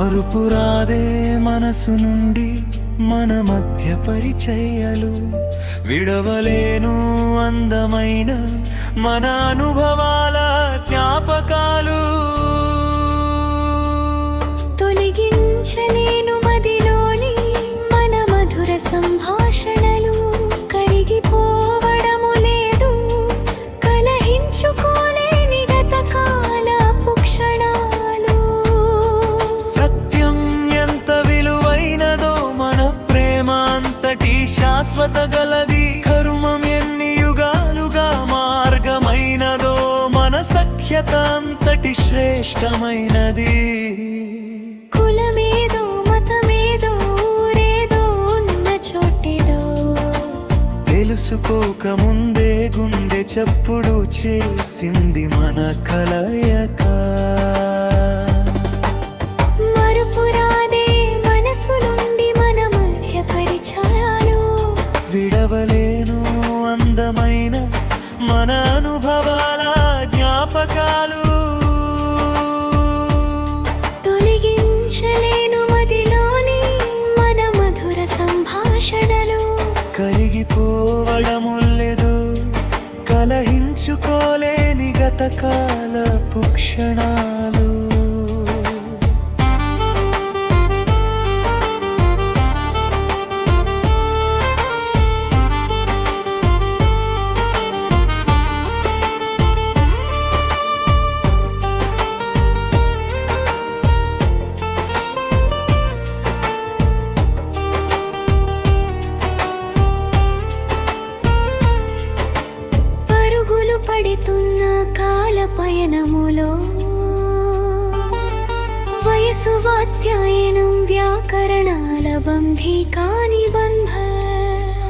మరుపురాదే మనసు నుండి మన మధ్య పరిచయలు. విడవలేను అందమైన మన అనుభవాల జ్ఞాపకాలు. శాశ్వత గలది కరుమం ఎన్ని యుగాలుగా మార్గమైనదో మన సఖ్యత అంతటి శ్రేష్టమైనది. కులమేదో మతమేదో ఊరేదో ఉన్న చోటేదో. తెలుసుకోక ముందే గుండె చప్పుడు చేసింది మన కలయక. జ్ఞాపకాలు. తొలగించలేను మదిలోని మన మధుర సంభాషణలు. కరిగిపోవడము లేదు కలహించుకోలేని గతకాలపు క్షణాలు. వాత్స్యాయనం వ్యాకరణాల బంధీ కాని బంధ.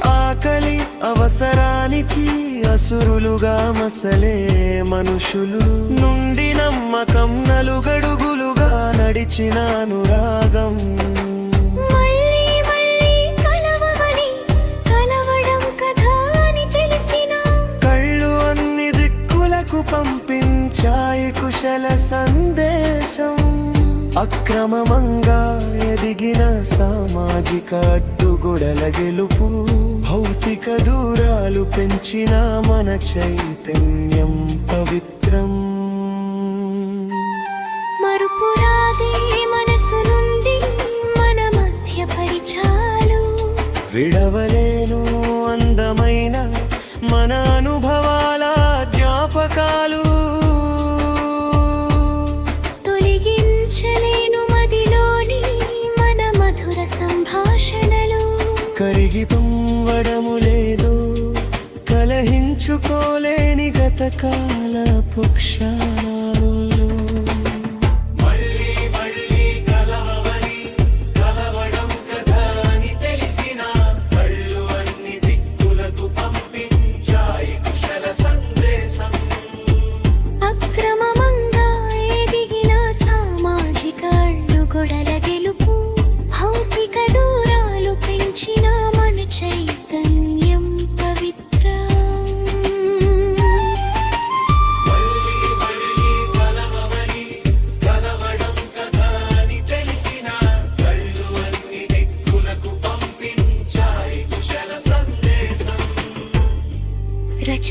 ఆకలి అవసరానికి అసురులుగా మసలే మనుషులు. నుండి నమ్మకం నలుగడుగులుగా నడిచిన అనురాగం కళ్ళు అన్ని దిక్కులకు పంపించాయి కుశల సందేశం అక్రమమంగా ఎదిగిన సామాజిక అడ్డుగొడల గెలుపు భౌతిక దూరాలు పెంచిన మన చైతన్యం పవిత్రం. మరుపురాదే మనసు నుండి మన మధ్య పరిచాలు. కరిగి పొంవడము లేదు. కలహించుకోలేని గతకాలపు క్షణాలు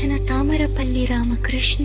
తామరపల్లి రామకృష్ణ